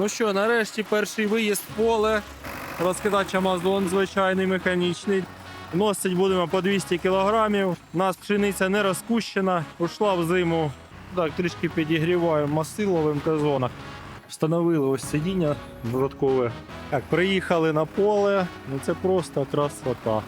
Ну що, нарешті перший виїзд в поле. Розкидач Амазон звичайний механічний. Носить будемо по 200 кілограмів. У нас пшениця не розкущена, ушла в зиму. Так, трішки підігріваємо масиловим казонах. Встановили ось сидіння додаткове. Так, приїхали на поле. Ну це просто красота.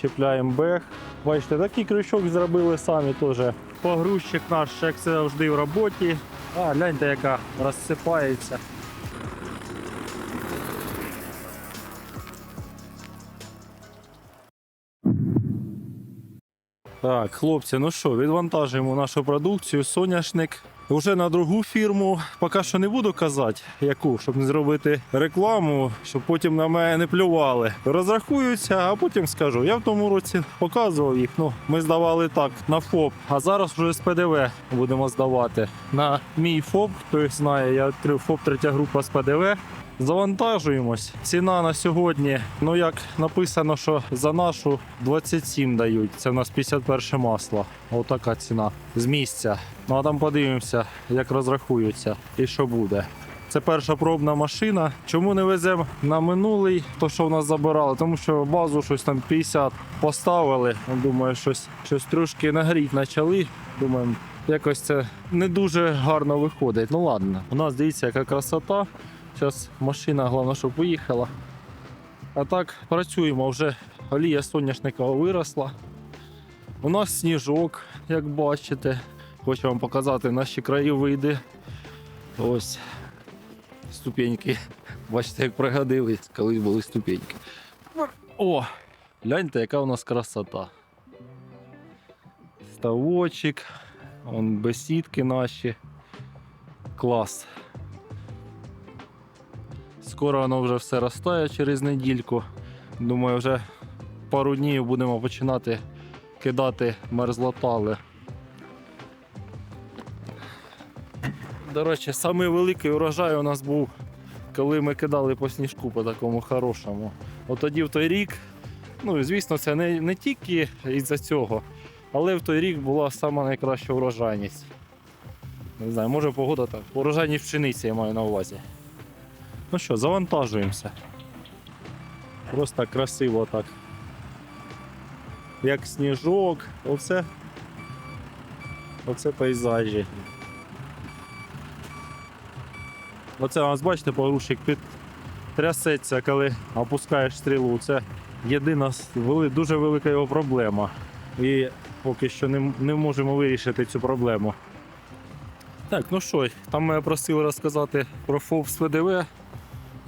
Чіпляємо бех. Бачите, такий крючок зробили самі теж. Погрузчик наш, як завжди, в роботі. А, гляньте, яка розсипається. Так, хлопці, ну що, відвантажуємо нашу продукцію. Соняшник. Вже на другу фірму. Поки що не буду казати, яку, щоб не зробити рекламу, щоб потім на мене не плювали. Розрахуються, а потім скажу. Я в тому році показував їх. Ну, ми здавали так на ФОП, а зараз вже з ПДВ будемо здавати. На мій ФОП, хто знає, я ФОП третя група з ПДВ. Завантажуємось. Ціна на сьогодні, ну як написано, що за нашу 27 дають. Це у нас 51 масло. Отака ціна з місця. Ну а там подивимося, як розрахуються і що буде. Це перша пробна машина. Чому не веземо на минулий, то що в нас забирали? Тому що базу щось там 50 поставили. Ну, Думаю, щось, щось трошки нагріть почали. Думаємо, якось це не дуже гарно виходить. Ну ладно. У нас дивіться, яка красота. Зараз машина, головне, щоб виїхала. А так, працюємо вже. Олія соняшникова виросла. У нас сніжок, як бачите. Хочу вам показати наші краєвиди. Ось ступеньки. Бачите, як пригодились, колись були ступеньки. О! Гляньте, яка у нас красота. Ставочок, вон бесідки наші. Клас. Скоро воно вже все розтає через недільку. Думаю, вже пару днів будемо починати кидати мерзлотали. До речі, самий великий урожай у нас був, коли ми кидали по сніжку по такому хорошому. От тоді в той рік, ну і звісно, це не, не тільки із-за цього, але в той рік була сама найкраща урожайність. Не знаю, може погода так. Урожайність пшениці я маю на увазі. Ну що, завантажуємося. Просто красиво так. Як сніжок, оце. Оце пейзажі. Оце нас, бачите, погрузчик під трясеться, коли опускаєш стрілу. Це єдина дуже велика його проблема. І поки що не, не можемо вирішити цю проблему. Так, ну що, там мене просили розказати про ФОП з ПДВ.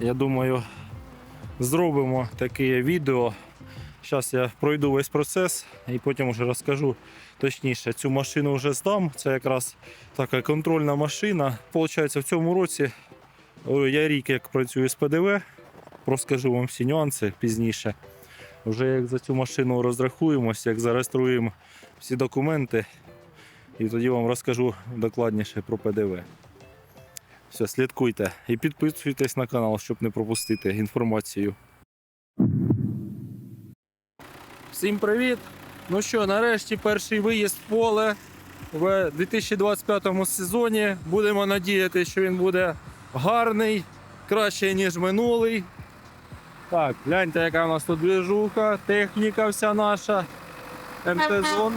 Я думаю, зробимо таке відео. Зараз я пройду весь процес і потім вже розкажу точніше. Цю машину вже здам. Це якраз така контрольна машина. Получається, в цьому році я рік як працюю з ПДВ. Розкажу вам всі нюанси пізніше. Вже як за цю машину розрахуємось, як зареєструємо всі документи, і тоді вам розкажу докладніше про ПДВ. Все, слідкуйте і підписуйтесь на канал, щоб не пропустити інформацію. Всім привіт! Ну що, нарешті перший виїзд в поле в 2025 сезоні. Будемо надіятися, що він буде гарний, краще, ніж минулий. Так, гляньте, яка у нас тут движуха, техніка вся наша. МТ-зон.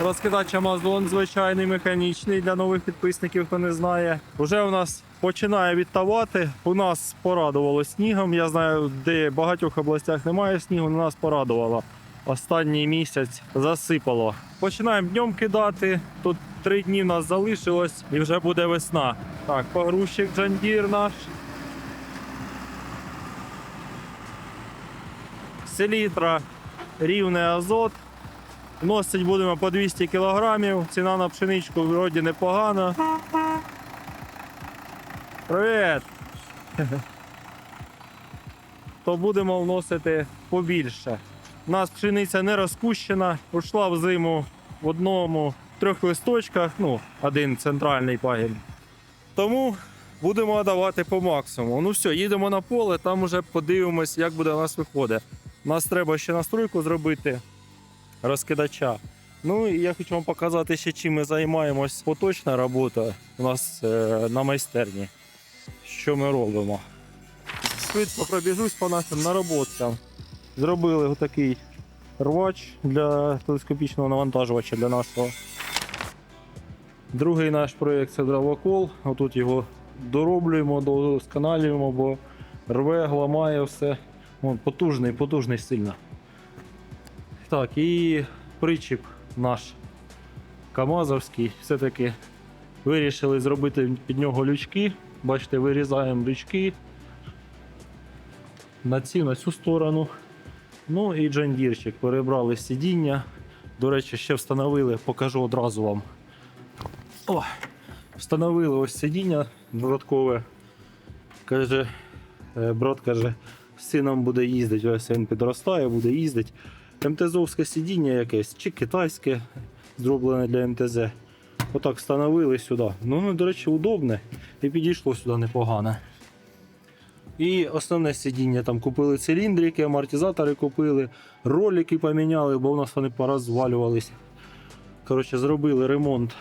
Розкидач Амазон звичайний механічний для нових підписників, хто не знає. Уже у нас починає відтавати. У нас порадувало снігом. Я знаю, де в багатьох областях немає снігу, у нас порадувало. Останній місяць засипало. Починаємо днем кидати. Тут три дні в нас залишилось і вже буде весна. Так, погрузчик Джандір наш. Селітра, рівний азот. Носить будемо по 200 кілограмів. Ціна на пшеничку вроді непогана. Привіт! То будемо вносити побільше. У нас пшениця не розкущена, ушла в зиму в одному трьох листочках, ну, один центральний пагін. Тому будемо давати по максимуму. Ну все, їдемо на поле, там уже подивимось, як буде у нас виходить. У нас треба ще настройку зробити розкидача. Ну і я хочу вам показати ще чим ми займаємось. Поточна робота у нас е, на майстерні. що ми робимо. Швидко пробіжусь по нашим нароботкам. Зробили отакий рвач для телескопічного навантажувача для нашого. Другий наш проєкт це дровокол. Отут його дороблюємо, досконалюємо, бо рве, ламає все. Вон, потужний, потужний сильно. Так, і причіп наш Камазовський. Все-таки вирішили зробити під нього лючки. Бачите, вирізаємо лючки на ці, на цю сторону. Ну і джандірчик. Перебрали сидіння. До речі, ще встановили, покажу одразу вам. О, встановили ось сидіння додаткове. Каже, е, брат каже, з сином буде їздити, ось він підростає, буде їздити. МТЗовське сидіння якесь, чи китайське, зроблене для МТЗ. Отак встановили сюди. Ну, ну, до речі, удобне і підійшло сюди непогано. І основне сидіння там купили циліндрики, амортизатори купили, ролики поміняли, бо в нас вони порозвалювались. Коротше, зробили ремонт.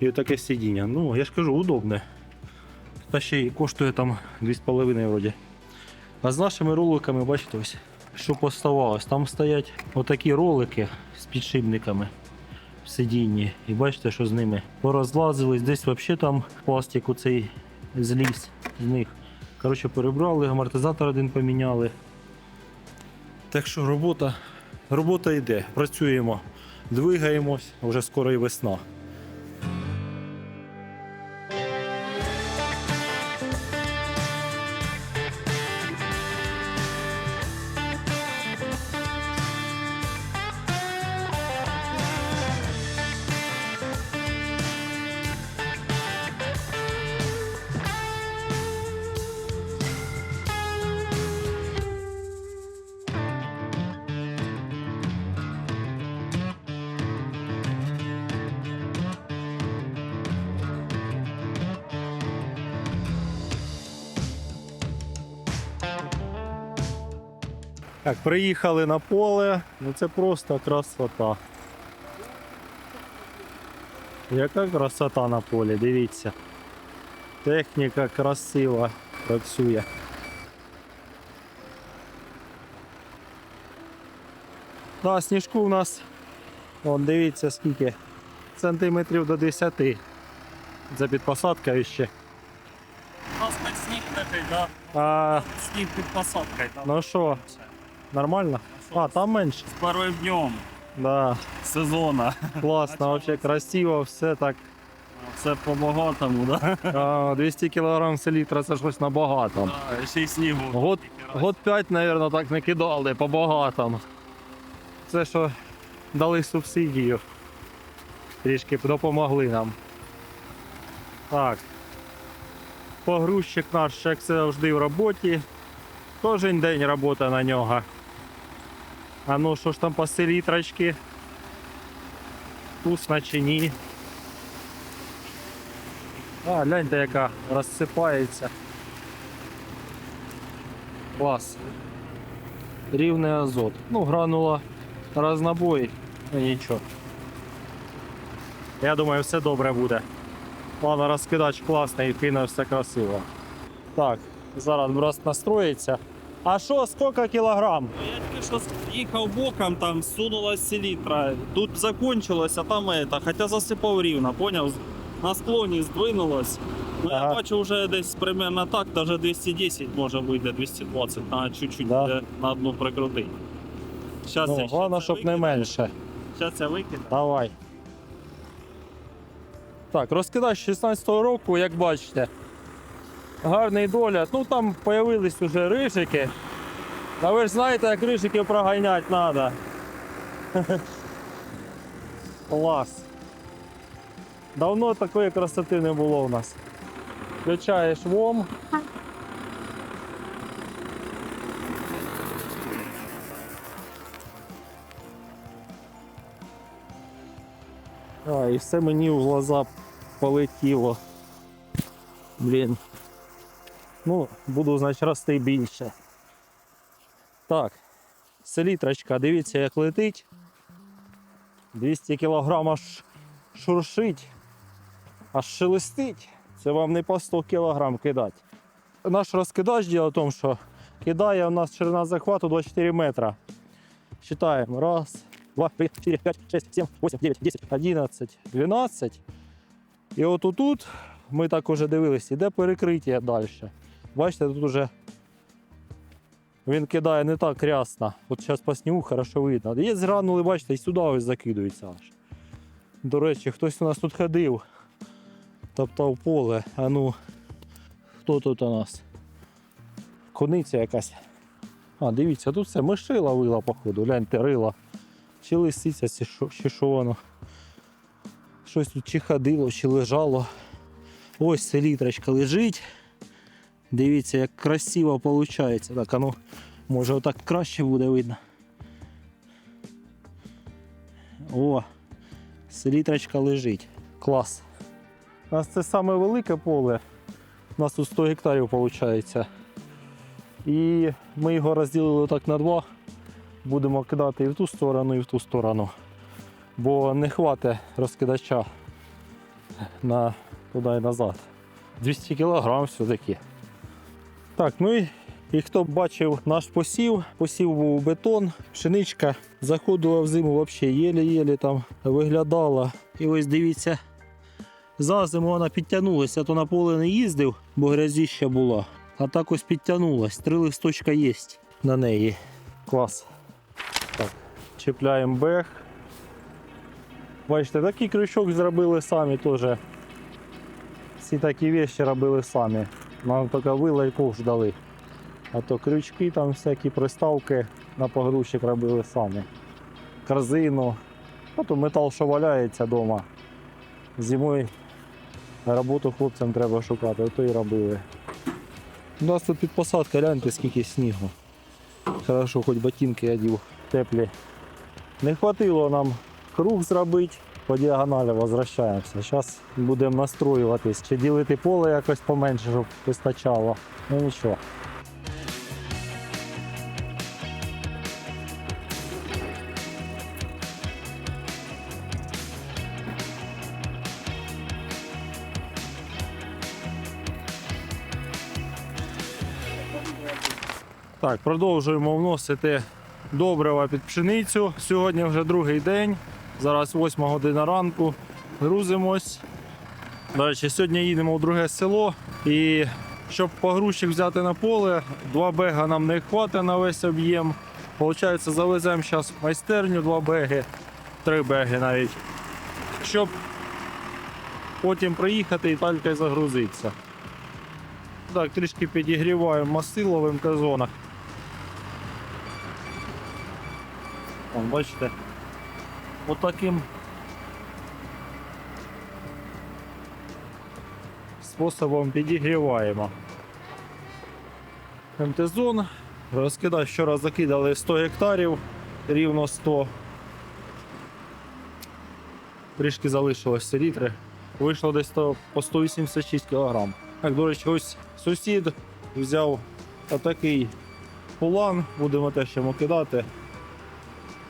І таке сидіння. Ну, я ж кажу, удобне. Та ще й коштує там 2,5 вроді. А з нашими роликами, бачите, ось, що поставалось. Там стоять отакі ролики з підшипниками в сидінні. І бачите, що з ними порозлазились. Десь взагалі там пластик цей зліз з них. Коротше, перебрали, амортизатор один поміняли. Так що робота, робота йде, працюємо, двигаємось, вже скоро і весна. Так, приїхали на поле, ну це просто красота. Яка красота на полі, дивіться. Техніка красива, працює. Да, сніжку у нас, вон, дивіться скільки, сантиметрів до 10. За підпосадкою ще. У нас так сніг такий, да? А, Сніг під посадкою. Там. ну що, нормально? А, там менше. З першим днем Да, сезону. класно, вообще красиво, все так. Все по багатому, да? А, 200 кг селітра це щось набагато. Да, Ще й снігу. Год, год 5, мабуть, так не кидали по багатому. Це що дали субсидію. Трішки допомогли нам. Так. Погрузчик наш, як завжди, в роботі. Кожен день робота на нього. А ну що ж там по селітрочки? Вкусно чи ні? А, гляньте, яка розсипається. Клас. Рівний азот. Ну, гранула разнобой, ну нічого. Я думаю, все добре буде. Ладно, розкидач класний, кине все красиво. Так, зараз брат настроїться. А що, скільки кілограм? Я тільки що їхав боком, там сунулась селітра. Тут закончилось, а там это, хоча засипав рівно, поняв? На склоні здвинулось. Ну, Ага. я бачу вже десь примерно так, даже 210 може вийде, 220, на чуть-чуть Да. на одну прикрутити. Щас Ну, я, головне, щоб не менше. Зараз я викину. Давай. Так, розкидач 16-го року, як бачите. Гарний догляд. Ну там появились уже рижики. А ви ж знаєте, як рижиків проганяти треба. Клас. Давно такої красоти не було у нас. Включаєш ВОМ. А, і все мені в глаза полетіло. Блін. Ну, буду, значить, рости більше. Так, селітрочка, дивіться, як летить. 200 кг аж шуршить, аж шелестить. Це вам не по 100 кг кидати. наш розкидач діло в тому, що кидає у нас ширина захвату 24 метра. Считаємо. Раз, два, три, чотири, п'ять, шесть, сім, вісім, дев'ять, десять, одинадцять, дванадцять. І от тут ми так уже дивилися, іде перекриття далі. Бачите, тут уже він кидає не так рясно. От зараз по снігу хорошо видно. Є гранули, бачите, і сюди ось закидується аж. До речі, хтось у нас тут ходив, топтав поле. А ну, хто тут у нас? Кониця якась. А, дивіться, тут все миши ловила, походу, гляньте, рила. Чи лисиця, чи що воно. Щось тут чи ходило, чи лежало. Ось селітрочка лежить. Дивіться, як красиво виходить. Так, а ну, може отак краще буде видно. О, селітрочка лежить. Клас. У нас це саме велике поле. У нас тут 100 гектарів виходить. І ми його розділили так на два. Будемо кидати і в ту сторону, і в ту сторону. Бо не хватить розкидача на туди і назад. 200 кг все-таки. Так, ну і, і хто бачив наш посів, посів був бетон, пшеничка заходила в зиму взагалі єлі-єлі там виглядала. І ось дивіться, за зиму вона підтягнулася, то на поле не їздив, бо грязіща була. А так ось підтягнулась. Три листочка є на неї. Клас. Так, чіпляємо бег. Бачите, такий крючок зробили самі теж. Всі такі вещи робили самі. Нам тільки вила і дали. А то крючки, там всякі приставки на погрузчик робили самі. Корзину. А то метал, що валяється вдома. Зимою роботу хлопцям треба шукати, то і робили. У нас тут під посадка, гляньте, скільки снігу. Хорошо, хоч ботинки одів теплі. Не хватило нам круг зробити, по діагоналі возвращаємося. Зараз будемо настроюватись, чи ділити поле якось поменше, щоб вистачало. Ну нічого. Так, продовжуємо вносити добрива під пшеницю. Сьогодні вже другий день. Зараз 8 година ранку. Грузимось. Речі, сьогодні їдемо в друге село. І щоб погрузчик взяти на поле, два бега нам не хватить на весь об'єм. Получається, завеземо зараз в майстерню два беги, три беги навіть. Щоб потім приїхати і тільки загрузитися. Так, трішки підігріваємо масило в МК-зонах. Бачите, отаким способом підігріваємо. МТ-зон. Розкидач вчора закидали 100 гектарів, рівно 100. Трішки залишилось літри. Вийшло десь по 186 кг. Так, до речі, ось сусід взяв отакий пулан, будемо теж йому кидати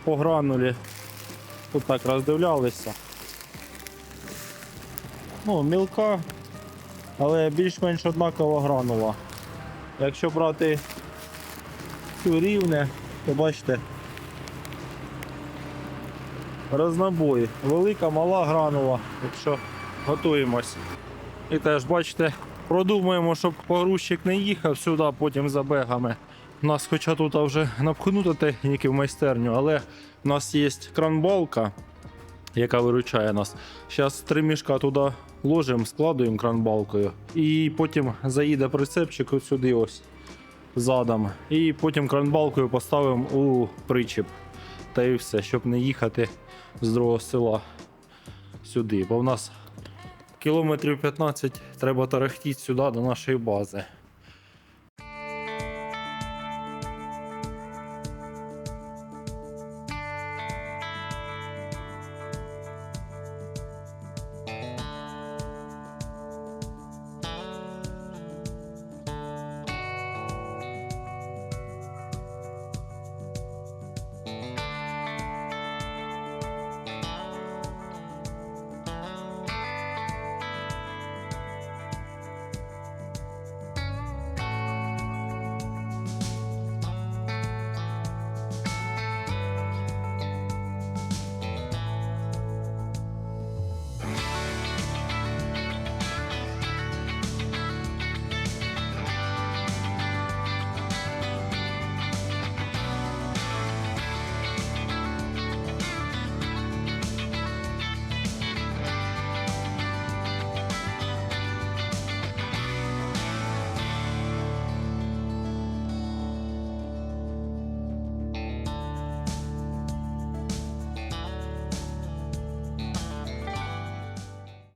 по гранулі. Тут так роздивлялися. Ну, мілка, але більш-менш однакова гранула. Якщо брати цю рівне, то бачите. Рознобой. Велика, мала гранула, якщо готуємось. І теж бачите, продумуємо, щоб погрузчик не їхав сюди потім за бегами. У нас хоча тут вже напхнуто техніки в майстерню, але у нас є кранбалка, яка виручає нас. Зараз три мішка туди ложимо, складуємо кранбалкою. І потім заїде прицепчик сюди ось задом. І потім кранбалкою поставимо у причіп. Та і все, щоб не їхати з другого села сюди. Бо в нас кілометрів 15 треба тарахтіти сюди до нашої бази.